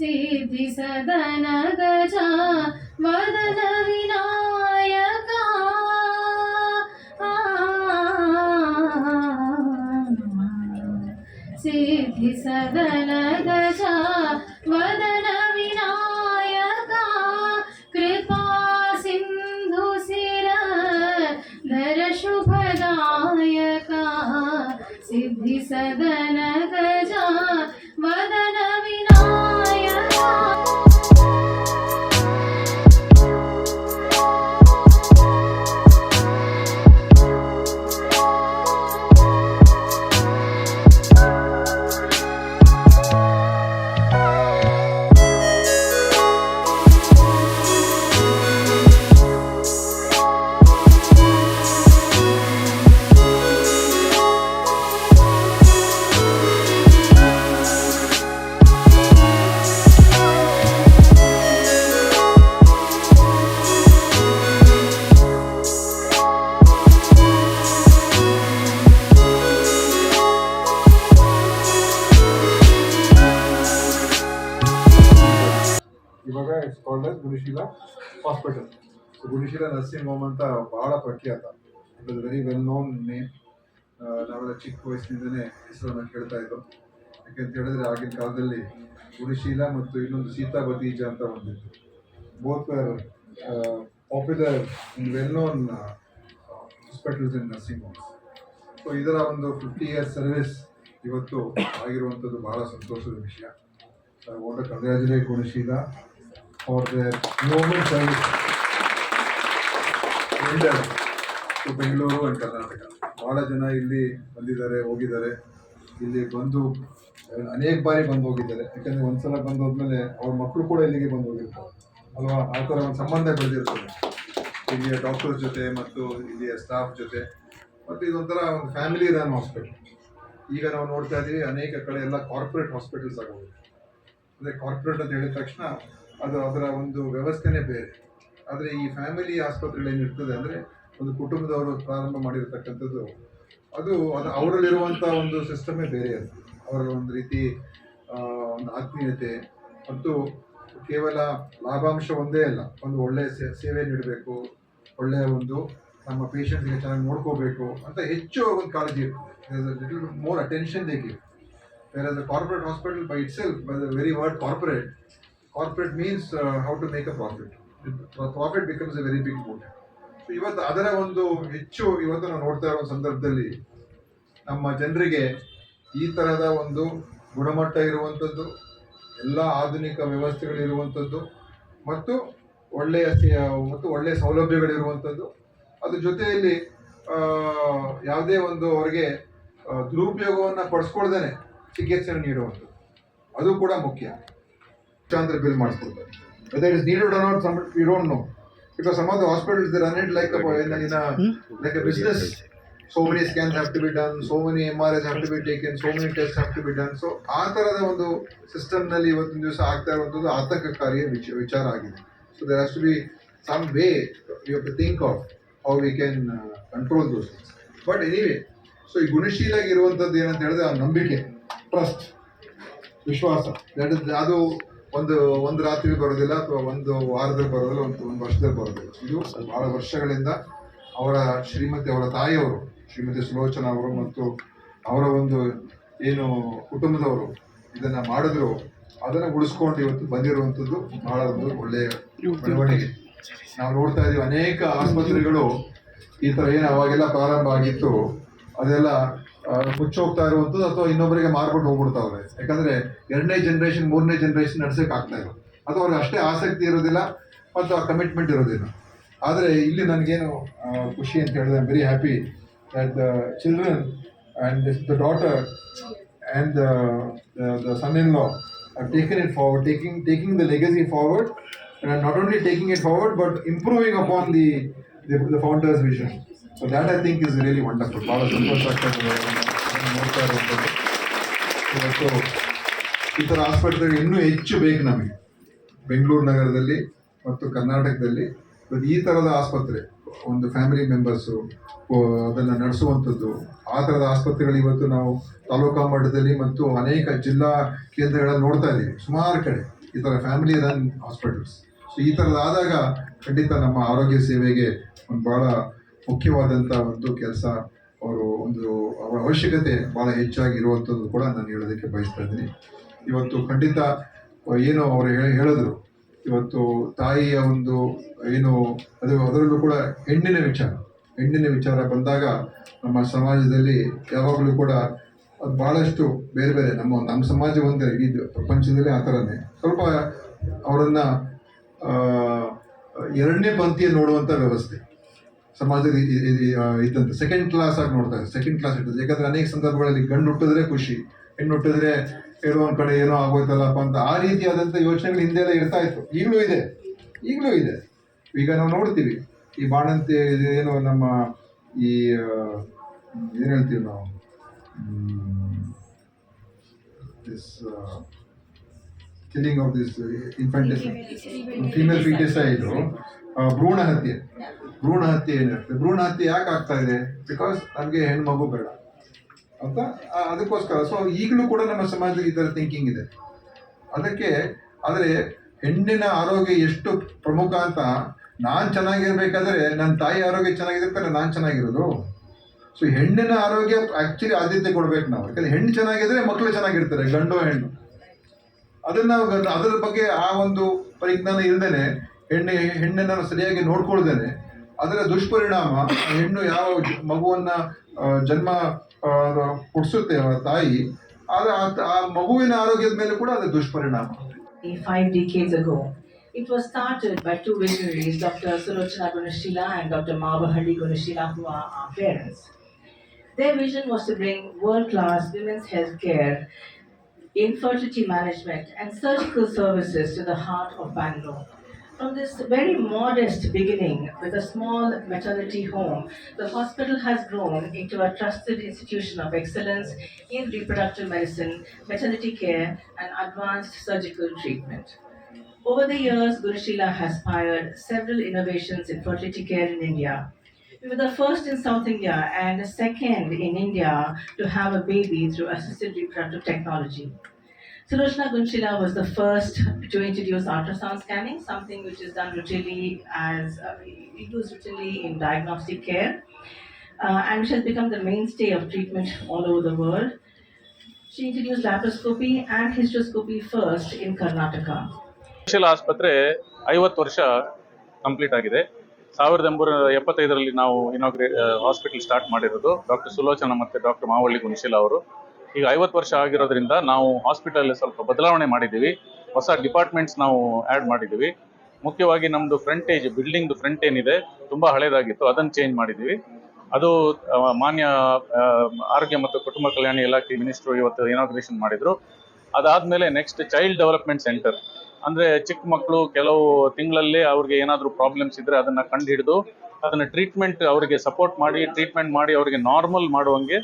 सिद्धि सदन गजा, वदन विनायका। सिद्धि सदन गजा, वदन विनायका। कृपा सिन्धु सिर, धर शुभदायका। सिद्धि सदन ಹಾಸ್ಪಿಟಲ್ ಸೊ ನರ್ಸಿಂಗ್ ಹೋಮ್ ಅಂತ ಬಹಳ ಪ್ರಖ್ಯಾತ ವೆರಿ ವೆಲ್ ನೋನ್ ನೇಮ್ ನಾವೆಲ್ಲ ಚಿಕ್ಕ ವಯಸ್ಸಿನಿಂದನೇ ಹೆಸರನ್ನು ಕೇಳ್ತಾ ಇದ್ದೋ. ಯಾಕೆಂತ ಹೇಳಿದ್ರೆ ಆಗಿನ ಕಾಲದಲ್ಲಿ ಗುಡಿಶೀಲ ಮತ್ತು ಇನ್ನೊಂದು ಸೀತಾ ಬತೀಜ ಅಂತ ಒಂದಿತ್ತು both popular well known hospitals in nursing homes so ಇದರ ಒಂದು ಫಿಫ್ಟಿ ಇಯರ್ಸ್ ಸರ್ವಿಸ್ ಇವತ್ತು ಆಗಿರುವಂಥದ್ದು ಬಹಳ ಸಂತೋಷದ ವಿಷಯ. I want Gunashila for their rendered to Bengaluru and Karnataka ಭಾಳ ಜನ ಇಲ್ಲಿ ಬಂದಿದ್ದಾರೆ, ಹೋಗಿದ್ದಾರೆ. ಇಲ್ಲಿ ಬಂದು, ಅನೇಕ ಬಾರಿ ಬಂದು ಹೋಗಿದ್ದಾರೆ. ಯಾಕಂದರೆ ಒಂದ್ಸಲ ಬಂದು ಹೋದ್ಮೇಲೆ ಅವ್ರ ಮಕ್ಕಳು ಕೂಡ ಇಲ್ಲಿಗೆ ಬಂದು ಹೋಗಿರ್ತಾರೆ. ಅಲ್ವಾ? ಆ ಥರ ಒಂದು ಸಂಬಂಧ ಬೆಳೆದಿರ್ತದೆ. ಇಲ್ಲಿಯ ಡಾಕ್ಟರ್ ಜೊತೆ ಮತ್ತು ಇಲ್ಲಿಯ ಸ್ಟಾಫ್ ಜೊತೆ. ಮತ್ತು ಇದೊಂಥರ ಒಂದು ಫ್ಯಾಮಿಲಿ ರನ್ ಹಾಸ್ಪಿಟಲ್ ಈಗ ನಾವು ನೋಡ್ತಾ ಇದ್ದೀವಿ ಅನೇಕ ಕಡೆ ಎಲ್ಲ ಕಾರ್ಪೊರೇಟ್ ಹಾಸ್ಪಿಟಲ್ಸ್ ಆಗೋದು ಅಂದರೆ ಕಾರ್ಪೊರೇಟ್ ಅಂತ ಹೇಳಿದ ತಕ್ಷಣ ಅದು ಅದರ ಒಂದು ವ್ಯವಸ್ಥೆನೇ ಬೇರೆ. ಆದರೆ ಈ ಫ್ಯಾಮಿಲಿ ಆಸ್ಪತ್ರೆಗಳು ಏನಿರ್ತದೆ ಅಂದರೆ ಒಂದು ಕುಟುಂಬದವರು ಪ್ರಾರಂಭ ಮಾಡಿರ್ತಕ್ಕಂಥದ್ದು ಅದು ಅದು ಅವರಲ್ಲಿರುವಂಥ ಒಂದು ಸಿಸ್ಟಮೇ ಬೇರೆ ಅದು. ಅವರ ಒಂದು ರೀತಿ ಒಂದು ಆತ್ಮೀಯತೆ ಮತ್ತು ಕೇವಲ ಲಾಭಾಂಶ ಒಂದೇ ಅಲ್ಲ, ಒಂದು ಒಳ್ಳೆಯ ಸೇವೆ ನೀಡಬೇಕು ಒಳ್ಳೆಯ ಒಂದು ನಮ್ಮ ಪೇಷಂಟ್ಗೆ ಚೆನ್ನಾಗಿ ನೋಡ್ಕೋಬೇಕು ಅಂತ ಹೆಚ್ಚು ಒಂದು ಕಾಳಜಿ ಇರ್ತದೆ. More attention they give as a corporate hospital by itself by the very word corporate uh, means to make a profit. Profit profit becomes a very big motive. So ಇವತ್ತು ಅದರ ಒಂದು ಹೆಚ್ಚು ಇವತ್ತು ನಾವು ನೋಡ್ತಾ ಇರೋ ಸಂದರ್ಭದಲ್ಲಿ ನಮ್ಮ ಜನರಿಗೆ ಈ ತರಹದ ಒಂದು ಗುಣಮಟ್ಟ ಇರುವಂಥದ್ದು ಎಲ್ಲ ಆಧುನಿಕ ವ್ಯವಸ್ಥೆಗಳಿರುವಂಥದ್ದು ಮತ್ತು ಒಳ್ಳೆಯ ಮತ್ತು ಒಳ್ಳೆಯ ಸೌಲಭ್ಯಗಳಿರುವಂಥದ್ದು ಅದ್ರ ಜೊತೆಯಲ್ಲಿ ಯಾವುದೇ ಒಂದು ಅವರಿಗೆ ದುರುಪಯೋಗವನ್ನು ಪಡಿಸ್ಕೊಳ್ದೇನೆ ಚಿಕಿತ್ಸೆಯನ್ನು ನೀಡುವಂಥದ್ದು ಅದು ಕೂಡ ಮುಖ್ಯ ಲಕ್ಷಾಂತರ bill ಮಾಡಿಸ್ಕೊಡ್ತಾರೆ whether is needed or not some you don't know because some of the hospitals they run it like in like a business so many scans have to be done so many M R S have to be taken so many test have to be done so ಆ ಥರದ ಒಂದು ಸಿಸ್ಟಮ್ನಲ್ಲಿ ಇವತ್ತಿನ ದಿವಸ ಆಗ್ತಾ ಇರುವಂಥದ್ದು ಆತಂಕಕಾರಿಯ ವಿಚ ವಿಚಾರ ಆಗಿದೆ. So there has to be some way you have to think of how we can control those but anyway so ಈ ಗುಣಶೀಲಾಗಿ ಇರುವಂಥದ್ದು ಏನಂತ ಹೇಳಿದ್ರೆ ಆ ನಂಬಿಕೆ ಟ್ರಸ್ಟ್ ವಿಶ್ವಾಸ. ದಟ್ ಇಸ್ ಅದು ಒಂದು ಒಂದು ರಾತ್ರಿ ಬರೋದಿಲ್ಲ ಅಥವಾ ಒಂದು ವಾರದಲ್ಲಿ ಬರೋದಿಲ್ಲ, ಒಂದು ಒಂದು ವರ್ಷದಲ್ಲಿ ಬರೋದಿಲ್ಲ. ಇದು ಬಹಳ ವರ್ಷಗಳಿಂದ ಅವರ ಶ್ರೀಮತಿ, ಅವರ ತಾಯಿಯವರು, ಶ್ರೀಮತಿ ಸುಲೋಚನ ಅವರು ಮತ್ತು ಅವರ ಒಂದು ಏನು ಕುಟುಂಬದವರು ಇದನ್ನ ಮಾಡಿದ್ರು, ಅದನ್ನ ಉಳಿಸ್ಕೊಂಡು ಇವತ್ತು ಬಂದಿರುವಂಥದ್ದು ಬಹಳ ಒಂದು ಒಳ್ಳೆಯ ಬೆಳವಣಿಗೆ. ನಾವು ನೋಡ್ತಾ ಇದೀವಿ ಅನೇಕ ಆಸ್ಪತ್ರೆಗಳು ಈ ತರ ಏನು ಅವಾಗೆಲ್ಲ ಪ್ರಾರಂಭ ಆಗಿತ್ತು, ಅದೆಲ್ಲ ಮುಚ್ಚೋಗ್ತಾ ಇರುವಂಥದ್ದು ಅಥವಾ ಇನ್ನೊಬ್ಬರಿಗೆ ಮಾರ್ಬಿಟ್ಟು ಹೋಗ್ಬಿಡ್ತಾವ್ರೆ. ಯಾಕಂದ್ರೆ ಎರಡನೇ ಜನರೇಷನ್ ಮೂರನೇ ಜನರೇಷನ್ ನಡ್ಸಕ್ ಆಗ್ತಾ ಇಲ್ಲ. ಅಥವಾ ಅವ್ರಿಗೆ ಅಷ್ಟೇ ಆಸಕ್ತಿ ಇರೋದಿಲ್ಲ ಮತ್ತು ಆ ಕಮಿಟ್ಮೆಂಟ್ ಇರೋದಿಲ್ಲ. ಆದರೆ ಇಲ್ಲಿ ನನಗೇನು ಖುಷಿ ಅಂತ ಹೇಳಿದ್ರೆ I very happy that the children and the daughter and the son in law taken it forward taking taking the legacy forward not only taking it forward but improving upon the the founders the, So that, I think, is really wonderful. ಭಾಳ ಸಂತೋಷ ಆಗ್ತಾ ಇದೆ ನೋಡ್ತಾ ಇರುವಂಥದ್ದು. ಇವತ್ತು ಈ ಥರ ಆಸ್ಪತ್ರೆಗಳು ಇನ್ನೂ ಹೆಚ್ಚು ಬೇಕು ನಮಗೆ ಬೆಂಗಳೂರು ನಗರದಲ್ಲಿ ಮತ್ತು ಕರ್ನಾಟಕದಲ್ಲಿ ಬಟ್ ಈ ಥರದ ಆಸ್ಪತ್ರೆ, ಒಂದು ಫ್ಯಾಮಿಲಿ ಮೆಂಬರ್ಸು ಅದನ್ನು ನಡೆಸುವಂಥದ್ದು, ಆ ಥರದ ಆಸ್ಪತ್ರೆಗಳು ಇವತ್ತು ನಾವು ತಾಲೂಕಾ ಮಟ್ಟದಲ್ಲಿ ಮತ್ತು ಅನೇಕ ಜಿಲ್ಲಾ ಕೇಂದ್ರಗಳನ್ನು ನೋಡ್ತಾ ಇದ್ದೀವಿ ಸುಮಾರು ಕಡೆ ಈ ಥರ ಫ್ಯಾಮಿಲಿ ರನ್ ಹಾಸ್ಪಿಟಲ್ಸ್ ಸೊ ಈ ಥರದ್ದಾದಾಗ ಖಂಡಿತ ನಮ್ಮ ಆರೋಗ್ಯ ಸೇವೆಗೆ ಒಂದು ಭಾಳ ಮುಖ್ಯವಾದಂಥ ಒಂದು ಕೆಲಸ ಅವರು ಒಂದು ಅವರ ಅವಶ್ಯಕತೆ ಭಾಳ ಹೆಚ್ಚಾಗಿ ಇರುವಂಥದ್ದು ಕೂಡ ನಾನು ಹೇಳೋದಕ್ಕೆ ಬಯಸ್ತಾ ಇದ್ದೀನಿ. ಇವತ್ತು ಖಂಡಿತ ಏನು ಅವರು ಹೇಳಿ ಹೇಳಿದ್ರು. ಇವತ್ತು ತಾಯಿಯ ಒಂದು ಏನು ಅದು ಅದರಲ್ಲೂ ಕೂಡ ಹೆಣ್ಣಿನ ವಿಚಾರ. ಹೆಣ್ಣಿನ ವಿಚಾರ ಬಂದಾಗ ನಮ್ಮ ಸಮಾಜದಲ್ಲಿ ಯಾವಾಗಲೂ ಕೂಡ ಅದು ಭಾಳಷ್ಟು ಬೇರೆ ಬೇರೆ ನಮ್ಮ ನಮ್ಮ ಸಮಾಜ ಒಂದೇ ಇಡೀ ಪ್ರಪಂಚದಲ್ಲಿ ಆ ಥರನೇ. ಸ್ವಲ್ಪ ಅವರನ್ನು ಎರಡನೇ ಪಂಕ್ತಿಯಲ್ಲಿ ನೋಡುವಂಥ ವ್ಯವಸ್ಥೆ. ಸಮಾಜದಲ್ಲಿ ಇದ್ದಂತೆ. ಸೆಕೆಂಡ್ ಕ್ಲಾಸ್ ಆಗಿ ನೋಡ್ತಾರೆ ಸೆಕೆಂಡ್ ಕ್ಲಾಸ್ ಇರ್ತದೆ ಯಾಕಂದ್ರೆ ಅನೇಕ ಸಂದರ್ಭಗಳಲ್ಲಿ ಗಂಡು ಹುಟ್ಟಿದ್ರೆ ಖುಷಿ ಹೆಣ್ಣು ಹುಟ್ಟಿದ್ರೆ ಏನೋ ಒಂದ್ ಕಡೆ ಏನೋ ಆಗೋಯ್ತಲ್ಲಪ್ಪ ಅಂತ ಆ ರೀತಿಯಾದಂಥ ಯೋಚನೆಗಳು ಹಿಂದೆ ಎಲ್ಲ ಇರ್ತಾ ಇತ್ತು. ಈಗಲೂ ಇದೆ. ಈಗಲೂ ಇದೆ. ಈಗ ನಾವು ನೋಡ್ತೀವಿ. ಈ ಬಾಣಂತಿ ಏನು ನಮ್ಮ ಈ ಏನು ಹೇಳ್ತೀವಿ ನಾವು? This killing of this infanticide female foeticide ಭ್ರೂಣ ಹತ್ಯೆ ಭ್ರೂಣ ಹತ್ಯೆ ಏನಿರುತ್ತೆ? ಭ್ರೂಣ ಹತ್ಯೆ ಯಾಕೆ ಆಗ್ತಾ ಇದೆ? ಬಿಕಾಸ್ ನನಗೆ ಮಗು ಬೇಡ. ಅಂತ ಅದಕ್ಕೋಸ್ಕರ. ಸೊ ಈಗಲೂ ಕೂಡ ನಮ್ಮ ಸಮಾಜದಲ್ಲಿ ಈ ಥರ ಥಿಂಕಿಂಗ್ ಇದೆ. ಅದಕ್ಕೆ, ಆದರೆ ಹೆಣ್ಣಿನ ಆರೋಗ್ಯ ಎಷ್ಟು ಪ್ರಮುಖ ಅಂತ ನಾನು ಚೆನ್ನಾಗಿರ್ಬೇಕಾದ್ರೆ ನನ್ನ ತಾಯಿ ಆರೋಗ್ಯ ಚೆನ್ನಾಗಿರ್ತಾರೆ ನಾನು ಚೆನ್ನಾಗಿರೋದು. ಸೊ ಹೆಣ್ಣಿನ ಆರೋಗ್ಯ ಆಕ್ಚುಲಿ ಆದ್ಯತೆ ಕೊಡ್ಬೇಕು ನಾವು. ಯಾಕಂದ್ರೆ ಹೆಣ್ಣು ಚೆನ್ನಾಗಿದ್ರೆ ಮಕ್ಕಳು ಚೆನ್ನಾಗಿರ್ತಾರೆ, ಗಂಡು ಹೆಣ್ಣು. ಅದನ್ನ, ಅದರ ಬಗ್ಗೆ ಆ ಒಂದು ಪರಿಜ್ಞಾನ ಇಲ್ದೇನೆ ಹೆಣ್ಣು ಹೆಣ್ಣನ್ನು ಸರಿಯಾಗಿ ನೋಡ್ಕೊಳ್ದೇನೆ ಅದರ ದುಷ್ಪರಿಣಾಮ ಆ ಹೆಣ್ಣು ಯಾವ ಜ- ಮಗುವನ್ನ ಆ, ಜನ್ಮ ಆ, ಹುಟ್ಟಿಸುತ್ತೆ ಆ ತಾಯಿ ಆಗ ಆ- ಆ ಮಗುವಿನ ಆರೋಗ್ಯದ ಮೇಲೆ ಕೂಡ ಅದರ ದುಷ್ಪರಿಣಾಮ five decades ago. It was started by two visionaries, Dr. Sulochana Gunashila and Dr. Mavahalli Gunashila, who are our parents. Their vision was to bring world-class women's health care, infertility management, and surgical services to the heart of Bangalore. From this very modest beginning with a small maternity home, the hospital has grown into a trusted institution of excellence in reproductive medicine, maternity care, and advanced surgical treatment. Over the years, Gurushila has pioneered several innovations in fertility care in India. We were the first in South India and the second in India to have a baby through assisted reproductive technology. Sulochana Gunshila was the first to introduce ultrasound scanning, something which is done routinely as uh, used routinely in diagnostic care, uh, and which has become the mainstay of treatment all over the world. She introduced laparoscopy and hysteroscopy first in Karnataka. ಶಿಲ ಆಸ್ಪತ್ರೆ ಐವತ್ತು ವರ್ಷ complete ಆಗಿದೆ ಸಾವಿರದ ಒಂಬೈನೂರ ಎಪ್ಪತ್ತೈದರಲ್ಲಿ ನಾವು inaugurate hospital start ಮಾಡಿರೋದು doctor Sulochana ಮತ್ತು ಡಾಕ್ಟರ್ ಮಾವಳ್ಳಿ ಗುಣಶೀಲ ಅವರು ಈಗ ಐವತ್ತು ವರ್ಷ ಆಗಿರೋದ್ರಿಂದ ನಾವು ಹಾಸ್ಪಿಟಲ್ ಸ್ವಲ್ಪ ಬದಲಾವಣೆ ಮಾಡಿದ್ದೀವಿ. ಹೊಸ ಡಿಪಾರ್ಟ್ಮೆಂಟ್ಸ್ ನಾವು ಆ್ಯಡ್ ಮಾಡಿದ್ದೀವಿ. ಮುಖ್ಯವಾಗಿ ನಮ್ಮದು ಫ್ರಂಟೇಜ್ ಬಿಲ್ಡಿಂಗ್ದು ಫ್ರಂಟ್ ಏನಿದೆ, ತುಂಬ ಹಳೇದಾಗಿತ್ತು. ಅದನ್ನು ಚೇಂಜ್ ಮಾಡಿದ್ದೀವಿ. ಅದು ಮಾನ್ಯ ಆರೋಗ್ಯ ಮತ್ತು ಕುಟುಂಬ ಕಲ್ಯಾಣ ಇಲಾಖೆ ಮಿನಿಸ್ಟ್ರು ಇವತ್ತು ಇನಾಗ್ರೇಷನ್ ಮಾಡಿದರು. ಅದಾದಮೇಲೆ ನೆಕ್ಸ್ಟ್ ಚೈಲ್ಡ್ ಡೆವಲಪ್ಮೆಂಟ್ ಸೆಂಟರ್ ಅಂದರೆ ಚಿಕ್ಕ ಮಕ್ಕಳು ಕೆಲವು ತಿಂಗಳಲ್ಲೇ ಅವ್ರಿಗೆ ಏನಾದರೂ ಪ್ರಾಬ್ಲಮ್ಸ್ ಇದ್ದರೆ ಅದನ್ನು ಕಂಡು ಹಿಡಿದು ಅದನ್ನ ಟ್ರೀಟ್ಮೆಂಟ್ ಅವರಿಗೆ ಸಪೋರ್ಟ್ ಮಾಡಿ ಟ್ರೀಟ್ಮೆಂಟ್ ಮಾಡಿ ಅವರಿಗೆ ನಾರ್ಮಲ್ ಮಾಡುವಂಗೆ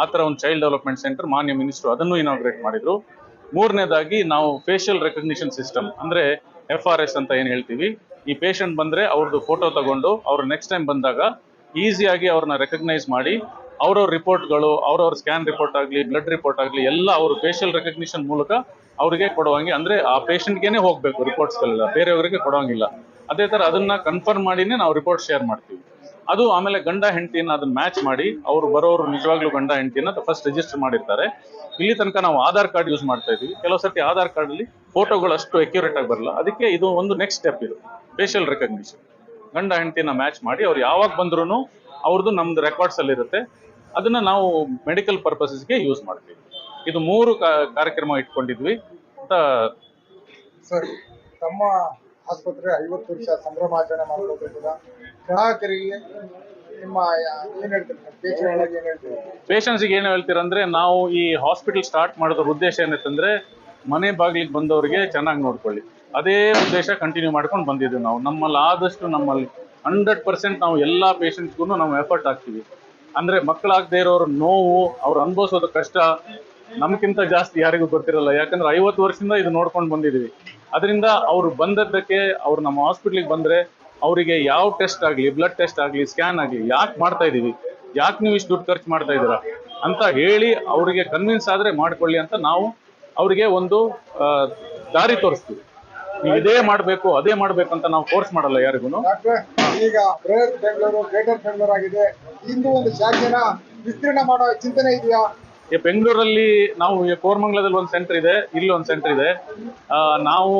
ಆ ಥರ ಒಂದು ಚೈಲ್ಡ್ ಡೆವಲಪ್ಮೆಂಟ್ ಸೆಂಟರ್ ಮಾನ್ಯ ಮಿನಿಸ್ಟ್ರು ಅದನ್ನು ಇನಾಗ್ರೇಟ್ ಮಾಡಿದ್ರು. ಮೂರನೇದಾಗಿ ನಾವು ಫೇಶಿಯಲ್ ರೆಕಗ್ನಿಷನ್ ಸಿಸ್ಟಮ್ ಅಂದ್ರೆ ಎಫ್ ಆರ್ ಎಸ್ ಅಂತ ಏನು ಹೇಳ್ತೀವಿ. ಈ ಪೇಷಂಟ್ ಬಂದ್ರೆ ಅವ್ರದ್ದು ಫೋಟೋ ತಗೊಂಡು ಅವ್ರು ನೆಕ್ಸ್ಟ್ ಟೈಮ್ ಬಂದಾಗ ಈಸಿಯಾಗಿ ಅವ್ರನ್ನ ರೆಕಗ್ನೈಸ್ ಮಾಡಿ, ಅವ್ರವ್ರ ರಿಪೋರ್ಟ್ಗಳು, ಅವ್ರವ್ರ ಸ್ಕ್ಯಾನ್ ರಿಪೋರ್ಟ್ ಆಗಲಿ ಬ್ಲಡ್ ರಿಪೋರ್ಟ್ ಆಗಲಿ ಎಲ್ಲ ಅವರು ಫೇಶಿಯಲ್ ರೆಕಗ್ನಿಷನ್ ಮೂಲಕ ಅವ್ರಿಗೆ ಕೊಡುವಂಗೆ ಅಂದ್ರೆ ಆ ಪೇಷಂಟ್ಗೆನೆ ಹೋಗ್ಬೇಕು ರಿಪೋರ್ಟ್ಸ್ಗಳೆಲ್ಲ ಬೇರೆಯವರಿಗೆ ಕೊಡೋಂಗಿಲ್ಲ. ಅದೇ ತರ ಅದನ್ನ ಕನ್ಫರ್ಮ್ ಮಾಡಿನೇ ನಾವು ರಿಪೋರ್ಟ್ ಶೇರ್ ಮಾಡ್ತೀವಿ. ಅದು ಆಮೇಲೆ ಗಂಡ ಹೆಂಡತಿನ ಅದನ್ನ ಮ್ಯಾಚ್ ಮಾಡಿ ಅವ್ರು ಬರೋರು ನಿಜವಾಗ್ಲೂ ಗಂಡ ಹೆಂಡತಿನ ಫಸ್ಟ್ ರಿಜಿಸ್ಟರ್ ಮಾಡಿರ್ತಾರೆ. ಇಲ್ಲಿ ತನಕ ನಾವು ಆಧಾರ್ ಕಾರ್ಡ್ ಯೂಸ್ ಮಾಡ್ತಾ ಇದೀವಿ. ಕೆಲವು ಸರ್ತಿ ಆಧಾರ್ ಕಾರ್ಡ್ ಅಲ್ಲಿ ಫೋಟೋಗಳು ಅಷ್ಟು ಅಕ್ಯುರೇಟ್ ಆಗಿ ಬರಲ್ಲ. ಅದಕ್ಕೆ ಇದು ಒಂದು ನೆಕ್ಸ್ಟ್ ಸ್ಟೆಪ್ ಇದು ಫೇಶಿಯಲ್ ರೆಕಗ್ನಿಷನ್ ಗಂಡ ಹೆಂಡತಿನ ಮ್ಯಾಚ್ ಮಾಡಿ ಅವ್ರು ಯಾವಾಗ ಬಂದ್ರು ಅವ್ರದ್ದು ನಮ್ದು ರೆಕಾರ್ಡ್ಸ್ ಅಲ್ಲಿ ಇರುತ್ತೆ. ಅದನ್ನ ನಾವು ಮೆಡಿಕಲ್ ಪರ್ಪಸಸ್ಗೆ ಯೂಸ್ ಮಾಡ್ತೀವಿ. ಇದು ಮೂರು ಕಾರ್ಯಕ್ರಮ ಇಟ್ಕೊಂಡಿದ್ವಿ ಅಂತ ಸರ್, ತಮ್ಮ ಆಸ್ಪತ್ರೆ ಐವತ್ತು ವರ್ಷ ಸಂಭ್ರಮಾಚರಣೆ ಮಾಡ್ಕೋಬೇಕದ ಗ್ರಾಹಕರಿಗೆ ನಿಮ್ಮ ಯಾ- ಏನ್ ಹೇಳ್ತೀರಿ? ಪೇಷಂಟ್ಸಿಗೆ ಏನು ಹೇಳ್ತೀರಂದ್ರೆ ನಾವು ಈ ಹಾಸ್ಪಿಟಲ್ ಸ್ಟಾರ್ಟ್ ಮಾಡೋದ್ರ ಉದ್ದೇಶ ಏನಂತಂದ್ರೆ, ಮನೆ ಬಾಗಿಲಿಗೆ ಬಂದವರಿಗೆ ಚೆನ್ನಾಗಿ ನೋಡ್ಕೊಳ್ಳಿ. ಅದೇ ಉದ್ದೇಶ ಕಂಟಿನ್ಯೂ ಮಾಡ್ಕೊಂಡು ಬಂದಿದ್ದೀವಿ ನಾವು. ನಮ್ಮಲ್ಲಿ ಆದಷ್ಟು ನಮ್ಮಲ್ಲಿ ಹಂಡ್ರೆಡ್ ಪರ್ಸೆಂಟ್ ನಾವು ಎಲ್ಲ ಪೇಷಂಟ್ಸ್ಗೂ ನಾವು ಎಫರ್ಟ್ ಹಾಕ್ತೀವಿ. ಅಂದ್ರೆ ಮಕ್ಕಳಾಗದೇ ಇರೋರ ನೋವು, ಅವ್ರು ಅನುಭವಿಸೋದು ಕಷ್ಟ ನಮ್ಗಿಂತ ಜಾಸ್ತಿ ಯಾರಿಗೂ ಗೊತ್ತಿರಲ್ಲ. ಯಾಕಂದ್ರೆ ಐವತ್ತು ವರ್ಷದಿಂದ ಇದು ನೋಡ್ಕೊಂಡು ಬಂದಿದೀವಿ. ಅದರಿಂದ ಅವ್ರು ಬಂದದ್ದಕ್ಕೆ ಅವ್ರು ನಮ್ಮ ಹಾಸ್ಪಿಟ್ಲಿಗೆ ಬಂದ್ರೆ ಅವರಿಗೆ ಯಾವ ಟೆಸ್ಟ್ ಆಗಲಿ, ಬ್ಲಡ್ ಟೆಸ್ಟ್ ಆಗಲಿ, ಸ್ಕ್ಯಾನ್ ಆಗಲಿ ಯಾಕೆ ಮಾಡ್ತಾ ಇದೀವಿ? ಯಾಕೆ ನೀವು ಇಷ್ಟು ದುಡ್ಡು ಖರ್ಚು ಮಾಡ್ತಾ ಇದ್ದೀರಾ ಅಂತ ಹೇಳಿ ಅವರಿಗೆ ಕನ್ವಿನ್ಸ್ ಆದ್ರೆ ಮಾಡ್ಕೊಳ್ಳಿ ಅಂತ ನಾವು ಅವರಿಗೆ ಒಂದು ದಾರಿ ತೋರಿಸ್ತೀವಿ. ಇದೇ ಮಾಡಬೇಕು, ಅದೇ ಮಾಡಬೇಕು ಅಂತ ನಾವು ಕೋರ್ಸ್ ಮಾಡಲ್ಲ ಯಾರಿಗೂ ಈಗ ಬೆಂಗಳೂರು, ಗ್ರೇಟರ್ ಬೆಂಗಳೂರು ಆಗಿದೆ ಇಂದು ಒಂದು ಶಾಖೆನ ವಿಸ್ತೀರ್ಣ ಮಾಡೋ ಚಿಂತನೆ ಇದೆಯಾ? ಈ ಬೆಂಗಳೂರಲ್ಲಿ ನಾವು ಕೋರ್ಮಂಗ್ಲದಲ್ಲಿ ಒಂದು ಸೆಂಟರ್ ಇದೆ ಇಲ್ಲಿ ಒಂದು ಸೆಂಟರ್ ಇದೆ. ನಾವು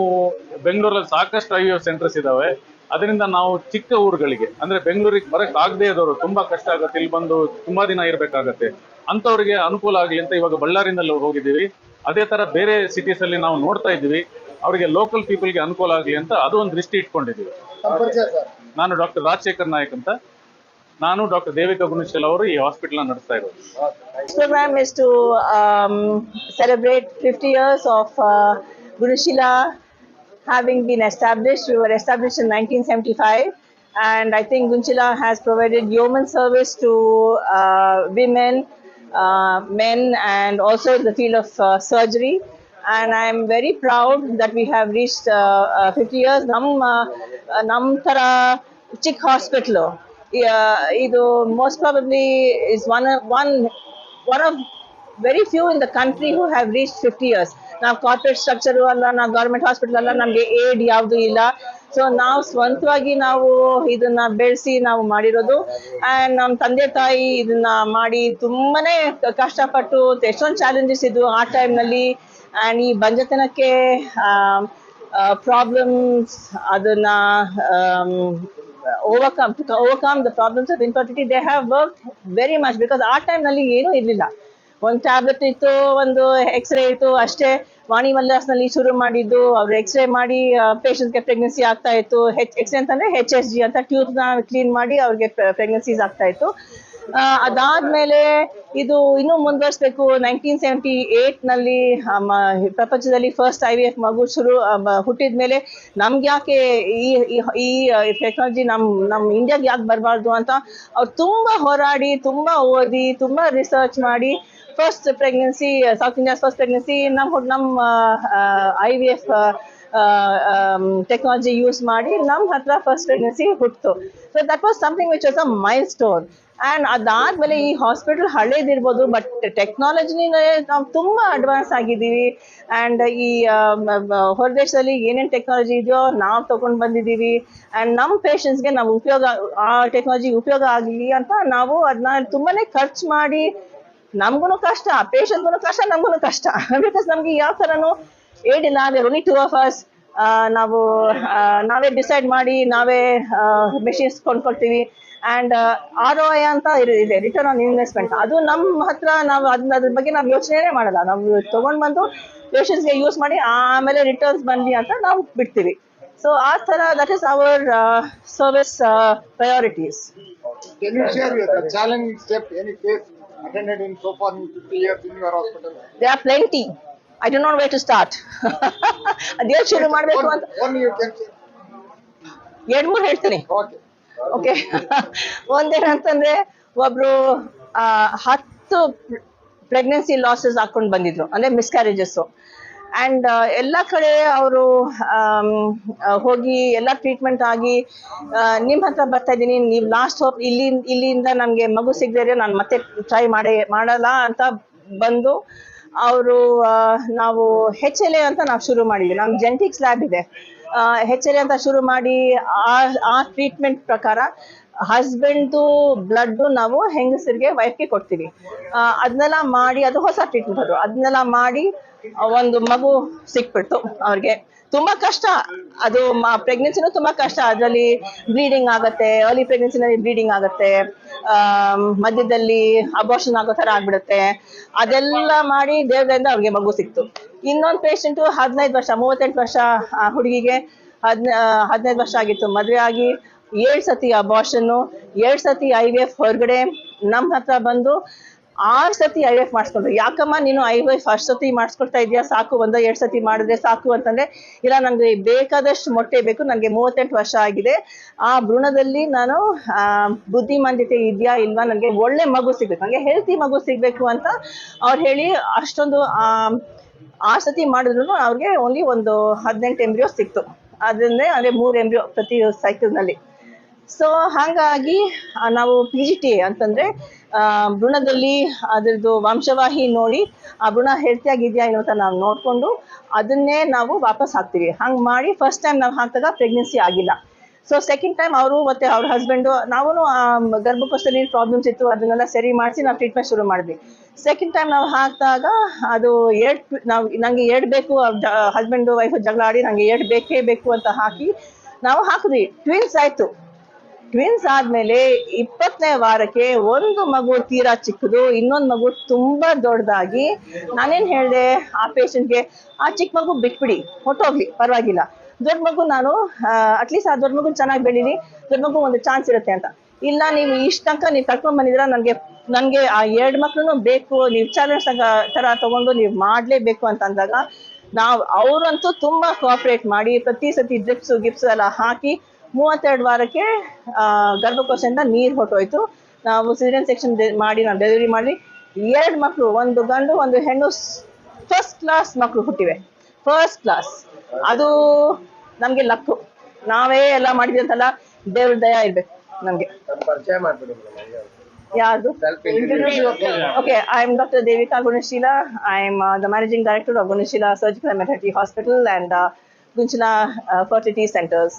ಬೆಂಗಳೂರಲ್ಲಿ ಸಾಕಷ್ಟು ಐ ಸೆಂಟರ್ಸ್ ಇದ್ದಾವೆ ಅದರಿಂದ ನಾವು ಚಿಕ್ಕ ಊರುಗಳಿಗೆ ಅಂದ್ರೆ ಬೆಂಗಳೂರಿಗೆ ಬರಕ್ ಆಗದೆ ಇದ್ದವರು ತುಂಬಾ ಕಷ್ಟ ಆಗುತ್ತೆ ಇಲ್ಲಿ ಬಂದು ತುಂಬಾ ದಿನ ಇರಬೇಕಾಗತ್ತೆ. ಅಂಥವ್ರಿಗೆ ಅನುಕೂಲ ಆಗಲಿ ಅಂತ ಇವಾಗ ಬಳ್ಳಾರಿನಲ್ಲಿ ಹೋಗಿದ್ದೀವಿ. ಅದೇ ತರ ಬೇರೆ ಸಿಟೀಸ್ ಅಲ್ಲಿ ನಾವು ನೋಡ್ತಾ ಇದ್ದೀವಿ. ಅವರಿಗೆ ಲೋಕಲ್ ಪೀಪಲ್ಗೆ ಅನುಕೂಲ ಆಗಲಿ ಅಂತ ಅದು ಒಂದು ದೃಷ್ಟಿ ಇಟ್ಕೊಂಡಿದ್ದೀವಿ. ನಾನು ಡಾಕ್ಟರ್ ರಾಜಶೇಖರ್ ನಾಯಕ್ ಅಂತ. ನಾನು ಡಾಕ್ಟರ್ ದೇವಿಕಾ ಗುಣಶೀಲ್ ಅವರು ಈ ಹಾಸ್ಪಿಟಲ್ ನಡೆಸ್ತಾ ಇರೋದು This program is to um, celebrate 50 years of uh, Gurushila having been established. We were established in 1975, and I think Gunchila has provided yeoman service to uh, women, uh, men, and also in the field of uh, surgery. And I'm very proud that we have reached uh, uh, 50 years. Nam uh, Nam Tara Chick Hospital. ಇದು probably is one of, one one of very few in the country who have reached 50 years. ನಾವು corporate structure ಅಲ್ಲ ನಾವು government hospital ಅಲ್ಲ ನಮಗೆ aid ಯಾವುದು ಇಲ್ಲ. So ನಾವು ಸ್ವಂತವಾಗಿ ನಾವು ಇದನ್ನ ಬೆಳೆಸಿ ನಾವು ಮಾಡಿರೋದು. ಆ್ಯಂಡ್ ನಮ್ಮ ತಂದೆ ತಾಯಿ ಇದನ್ನ ಮಾಡಿ ತುಂಬಾನೇ ಕಷ್ಟಪಟ್ಟು ಎಷ್ಟೊಂದು ಚಾಲೆಂಜಸ್ ಇದ್ವು ಆ ಟೈಮ್ನಲ್ಲಿ ಆ್ಯಂಡ್ ಈ ಬಂಜತನಕ್ಕೆ ಪ್ರಾಬ್ಲಮ್ಸ್ ಅದನ್ನ overcome to overcome the problems of infertility they have work very much because ಆ ಟೈಮ್ನಲ್ಲಿ ಏನೂ ಇರಲಿಲ್ಲ. ಒಂದು ಟ್ಯಾಬ್ಲೆಟ್ ಇತ್ತು, ಒಂದು ಎಕ್ಸ್ರೇ ಇತ್ತು, ಅಷ್ಟೇ. ವಾಣಿ ಮಲ್ಲಾಸ್ನಲ್ಲಿ ಶುರು ಮಾಡಿದ್ದು, ಅವ್ರು ಎಕ್ಸ್ರೇ ಮಾಡಿ ಪೇಷಂಟ್ಗೆ ಪ್ರೆಗ್ನೆನ್ಸಿ ಆಗ್ತಾ ಇತ್ತು. ಹೆಚ್ ಎಕ್ಸ್ರೇ ಅಂತಂದ್ರೆ ಹೆಚ್ ಎಸ್ ಜಿ ಅಂತ ಟ್ಯೂಬ್ನ ಕ್ಲೀನ್ ಮಾಡಿ ಅವ್ರಿಗೆ ಪ್ರೆಗ್ನೆನ್ಸೀಸ್ ಆಗ್ತಾ ಇತ್ತು. ಅದಾದ್ಮೇಲೆ ಇದು ಇನ್ನೂ ಮುಂದುವರಿಸಬೇಕು. ನೈನ್ಟೀನ್ ಸೆವೆಂಟಿ ಏಟ್ನಲ್ಲಿ ಪ್ರಪಂಚದಲ್ಲಿ ಫಸ್ಟ್ ಐ ವಿ ಎಫ್ ಮಗು ಶುರು ಹುಟ್ಟಿದ ಮೇಲೆ ನಮ್ಗೆ ಯಾಕೆ ಈ, ಈ- ಟೆಕ್ನಾಲಜಿ ನಮ್ ನಮ್ ಇಂಡಿಯಾಗೆ ಯಾಕೆ ಬರಬಾರ್ದು ಅಂತ ಅವ್ರು ತುಂಬಾ ಹೋರಾಡಿ, ತುಂಬಾ ಓದಿ, ತುಂಬಾ ರಿಸರ್ಚ್ ಮಾಡಿ first pregnancy south India's first pregnancy ನಮ್ ನಮ್ಮ I V F technology use ಮಾಡಿ ನಮ್ ಹತ್ರ ಫಸ್ಟ್ ಪ್ರೆಗ್ನೆನ್ಸಿ ಹುಟ್ಟಿತು so that was something which was a milestone and ಅದಾದ್ಮೇಲೆ ಈ ಹಾಸ್ಪಿಟಲ್ ಹಳೇದಿರ್ಬೋದು ಬಟ್ ಟೆಕ್ನಾಲಜಿನೇ ನಾವು ತುಂಬ ಅಡ್ವಾನ್ಸ್ ಆಗಿದ್ದೀವಿ. ಆ್ಯಂಡ್ ಈ ಹೊರದೇಶದಲ್ಲಿ ಏನೇನು ಟೆಕ್ನಾಲಜಿ ಇದೆಯೋ ನಾವು ತಗೊಂಡು ಬಂದಿದ್ದೀವಿ. ಆ್ಯಂಡ್ ನಮ್ಮ ಪೇಷಂಟ್ಸ್ಗೆ ನಾವು ಉಪಯೋಗ, ಆ ಟೆಕ್ನಾಲಜಿ ಉಪಯೋಗ ಆಗಲಿ ಅಂತ ನಾವು ಅದನ್ನ ತುಂಬಾನೇ ಖರ್ಚು ಮಾಡಿ ನಮ್ಗೂ ಕಷ್ಟ ಪೇಷಂಟ್ಗೂ ಕಷ್ಟ ನಮಗೂ ಕಷ್ಟ. ಬಿಕಾಸ್ ನಮ್ಗೆ ಯಾವ ಥರನೂ ಏಡಿಲ್ಲ ದೇರ್ ಓನ್ಲಿ ಟೂ ಅಸ್ ನಾವು ನಾವೇ ಡಿಸೈಡ್ ಮಾಡಿ, ನಾವೇ ಮೆಷಿನ್ಸ್ ಕೊಂಡ್ಕೊಳ್ತೀವಿ. ಆ್ಯಂಡ್ ಆರ್ ಒ ಐ ಅಂತ ಇದೆ ರಿಟರ್ನ್ ಆನ್ ಇನ್ವೆಸ್ಟ್ಮೆಂಟ್ ಅದು ನಮ್ಮ ಹತ್ರ ನಾವು ಅದನ್ನ ಅದ್ರ ಬಗ್ಗೆ ನಾವು ಯೋಚನೆನೇ ಮಾಡಲ್ಲ. ನಾವು ತೊಗೊಂಡು ಬಂದು ಪೇಷನ್ಸ್ಗೆ ಯೂಸ್ ಮಾಡಿ ಆಮೇಲೆ ರಿಟರ್ನ್ಸ್ ಬನ್ನಿ ಅಂತ ನಾವು ಬಿಡ್ತೀವಿ. ಸೊ ಆ ಥರ that is our service priorities Can you share the challenging step any case attended in so far in 50 years in your hospital? They are plenty I don't not way to start ಅದೇ ಶುರು ಮಾಡಬೇಕು ಅಂತ. ಎರಡು ಮೂರು ಹೇಳ್ತೀನಿ. Okay. Okay ಒಂದೇನಂತಂದ್ರೆ ಒಬ್ರು ಹತ್ತು pregnancy losses ಹಾಕೊಂಡು ಬಂದಿದ್ರು, ಅಂದ್ರೆ ಮಿಸ್ಕ್ಯಾರೇಜಸ್ ಅಂಡ್ ಎಲ್ಲ ಕಡೆ ಅವರು ಹೋಗಿ ಎಲ್ಲ ಟ್ರೀಟ್ಮೆಂಟ್ ಆಗಿ ನಿಮ್ಮ ನಿಮ್ ಹತ್ರ ಬರ್ತಾ ಇದ್ದೀನಿ, ನೀವು ಲಾಸ್ಟ್ ಹೋಪ್ ಇಲ್ಲಿ, ಇಲ್ಲಿಂದ ನಮಗೆ ಮಗು ಸಿಗದೇ ನಾನು ಮತ್ತೆ ಟ್ರೈ ಮಾಡೇ, ಮಾಡಲ್ಲ ಅಂತ ಬಂದು ಅವರು ನಾವು ಹೆಚ್ ಎಲ್ ಎ ಅಂತ ನಾವು ಶುರು ಮಾಡಿದ್ವಿ. ನಮ್ಮ ಜೆನೆಟಿಕ್ಸ್ ಲ್ಯಾಬ್ ಇದೆ. ಹೆಚ್ ಎಲ್ ಅಂತ ಶುರು ಮಾಡಿ ಆ ಆ ಟ್ರೀಟ್ಮೆಂಟ್ ಪ್ರಕಾರ ಹಸ್ಬೆಂಡ್ದು ಬ್ಲಡ್ ನಾವು ಹೆಂಗಸರಿಗೆ ವೈಫ್ಗೆ ಕೊಡ್ತೀವಿ. ಅದನ್ನೆಲ್ಲ ಮಾಡಿ ಅದು ಹೊಸ ಟ್ರೀಟ್ಮೆಂಟ್ ಅದು. ಅದನ್ನೆಲ್ಲ ಮಾಡಿ ಒಂದು ಮಗು ಸಿಕ್ಬಿಡ್ತು ಅವ್ರಿಗೆ. ತುಂಬಾ ಕಷ್ಟ. ಅದು ಪ್ರೆಗ್ನೆನ್ಸಿನೂ ತುಂಬಾ ಕಷ್ಟ. ಅದರಲ್ಲಿ ಬ್ಲೀಡಿಂಗ್ ಆಗುತ್ತೆ ಅರ್ಲಿ ಪ್ರೆಗ್ನೆನ್ಸಿನಲ್ಲಿ ಬ್ಲೀಡಿಂಗ್ ಆಗುತ್ತೆ ಮಧ್ಯದಲ್ಲಿ ಅಬೋರ್ಷನ್ ಆಗೋ ಥರ ಆಗ್ಬಿಡುತ್ತೆ. ಅದೆಲ್ಲ ಮಾಡಿ ದೇವರಿಂದ ಅವ್ರಿಗೆ ಮಗು ಸಿಕ್ತು. ಇನ್ನೊಂದು ಪೇಷಂಟು ಹದಿನೈದು ವರ್ಷ, ಮೂವತ್ತೆಂಟು ವರ್ಷ ಹುಡುಗಿಗೆ ಹದಿನ ಹದಿನೈದು ವರ್ಷ ಆಗಿತ್ತು. ಮದುವೆ ಆಗಿ ಏಳು ಸತಿ ಅಬಾಷನ್ನು ಏಳು ಸತಿ ಐ ವಿ ಎಫ್ ಹೊರಗಡೆ ನಮ್ಮ ಹತ್ರ ಬಂದು ಆರು ಸತಿ ಐ ಎಫ್ ಮಾಡಿಸ್ಕೊಂಡ್ರು. ಯಾಕಮ್ಮ ನೀನು ಐ ಎಫ್ ಅಷ್ಟು ಸತಿ ಮಾಡಿಸ್ಕೊಳ್ತಾ ಇದೆಯಾ? ಸಾಕು, ಒಂದು ಎರಡು ಸತಿ ಮಾಡಿದ್ರೆ ಸಾಕು ಅಂತಂದ್ರೆ, ಇಲ್ಲ ನನಗೆ ಬೇಕಾದಷ್ಟು ಮೊಟ್ಟೆ ಬೇಕು ನನಗೆ ಮೂವತ್ತೆಂಟು ವರ್ಷ ಆಗಿದೆ. ಆ ಭ್ರೂಣದಲ್ಲಿ ನಾನು ಬುದ್ಧಿಮಾಂದ್ಯತೆ ಇದೆಯಾ ಇಲ್ವಾ? ನನಗೆ ಒಳ್ಳೆ ಮಗು ಸಿಗಬೇಕು ನನಗೆ ಹೆಲ್ತಿ ಮಗು ಸಿಗಬೇಕು ಅಂತ ಅವ್ರು ಹೇಳಿ ಅಷ್ಟೊಂದು ಆ, ಸತಿ ಮಾಡಿದ್ರು ಅವ್ರಿಗೆ ಓನ್ಲಿ ಒಂದು ಹದಿನೆಂಟು ಎಂಬ್ರಿಯೋ ಸಿಕ್ತು. ಅದನ್ನೇ ಅಂದರೆ ಮೂರು ಎಂಬ್ರಿಯೋ ಪ್ರತಿ ಸೈಕಲ್ನಲ್ಲಿ ಸೊ ಹಾಗಾಗಿ ನಾವು ಪಿ ಜಿ ಟಿ ಅಂತಂದ್ರೆ ಭ್ರೂಣದಲ್ಲಿ ಅದರದ್ದು ವಂಶವಾಹಿ ನೋಡಿ ಆ ಭ್ರೂಣ ಹೆಲ್ತಿ ಆಗಿದೆಯಾ ಏನೋ ಅಂತ ನಾವು ನೋಡಿಕೊಂಡು ಅದನ್ನೇ ನಾವು ವಾಪಸ್ ಹಾಕ್ತೀವಿ. ಹಂಗೆ ಮಾಡಿ ಫಸ್ಟ್ ಟೈಮ್ ನಾವು ಹಾಕಿದಾಗ ಪ್ರೆಗ್ನೆನ್ಸಿ ಆಗಿಲ್ಲ. ಸೊ ಸೆಕೆಂಡ್ ಟೈಮ್ ಅವರು ಮತ್ತೆ ಅವ್ರ ಹಸ್ಬೆಂಡು ನಾವು ಗರ್ಭಕೋಶದಲ್ಲಿ ಪ್ರಾಬ್ಲಮ್ಸ್ ಇತ್ತು, ಅದನ್ನೆಲ್ಲ ಸರಿ ಮಾಡಿಸಿ ನಾವು ಟ್ರೀಟ್ಮೆಂಟ್ ಶುರು ಮಾಡಿದ್ವಿ. ಸೆಕೆಂಡ್ ಟೈಮ್ ನಾವು ಹಾಕಿದಾಗ ಅದು ಏಟ್ ನಾವು ನನಗೆ ಏಟ್ ಬೇಕು ಹಸ್ಬೆಂಡು ವೈಫ್ ಜಗಳ ಆಡಿ ನನಗೆ ಏಟ್ ಬೇಕೇ ಬೇಕು ಅಂತ ಹಾಕಿ ನಾವು ಹಾಕಿದ್ವಿ. ಟ್ವಿನ್ಸ್ ಆಯಿತು. ಟ್ವಿನ್ಸ್ ಆದ್ಮೇಲೆ ಇಪ್ಪತ್ತನೇ ವಾರಕ್ಕೆ ಒಂದು ಮಗು ತೀರಾ ಚಿಕ್ಕದು, ಇನ್ನೊಂದು ಮಗು ತುಂಬಾ ದೊಡ್ಡದಾಗಿ ನಾನೇನ್ ಹೇಳಿದೆ ಆ ಪೇಷಂಟ್ಗೆ ಆ ಚಿಕ್ಕ ಮಗು ಬಿಟ್ಬಿಡಿ ಹೊಟ್ಟೋಗ್ಲಿ ಪರವಾಗಿಲ್ಲ. ದೊಡ್ಡ ಮಗು ನಾನು ಅಟ್ಲೀಸ್ಟ್ ಆ ದೊಡ್ಡ ಮಗು ಚೆನ್ನಾಗಿ ಬೆಳೀಲಿ ದೊಡ್ಡ ಮಗು ಒಂದು ಚಾನ್ಸ್ ಇರುತ್ತೆ ಅಂತ. ಇಲ್ಲ, ನೀವು ಇಷ್ಟ ತನಕ ನೀವು ಕರ್ಕೊಂಡ್ ಬಂದಿದ್ರ ನನಗೆ ನನಗೆ ಆ ಎರಡು ಮಕ್ಳು ಬೇಕು, ನೀವು ಚಾಲೆಂಜ್ ತರ ತಗೊಂಡು ನೀವು ಮಾಡಲೇಬೇಕು ಅಂತ ಅಂದಾಗ, ನಾವು ಅವರಂತೂ ತುಂಬಾ ಕೋಆಪರೇಟ್ ಮಾಡಿ, ಪ್ರತಿ ಸತಿ ಡ್ರಿಪ್ಸ್ ಗಿಪ್ಸ್ ಎಲ್ಲ ಹಾಕಿ, ಮೂವತ್ತೆರಡು ವಾರಕ್ಕೆ ಗರ್ಭಕೋಶದಿಂದ ನೀರು ಹೊಟ್ಟೋಯ್ತು ನಾವು ಸಿರಿಯನ್ ಸೆಕ್ಷನ್ ಮಾಡಿ, ನಾವು ಡೆಲಿವರಿ ಮಾಡಿ ಎರಡು ಮಕ್ಕಳು ಒಂದು ಗಂಡು, ಒಂದು ಹೆಣ್ಣು ಫಸ್ಟ್ ಕ್ಲಾಸ್ ಮಕ್ಕಳು ಹುಟ್ಟಿವೆ. ಫಸ್ಟ್ ಕ್ಲಾಸ್ ಅದು ನಮಗೆ ಲಕ್ಕು. ನಾವೇ ಎಲ್ಲ ಮಾಡಿದ್ವಿ ಅಂತಲ್ಲ ದೇವ್ರ ದಯಾ ಇರ್ಬೇಕು ನಮಗೆ. ಯಾರು okay I am doctor Devika Gunasheela I am the managing director of Gunasheela surgical maternity hospital and ಗುಂಚಿನ fertility centres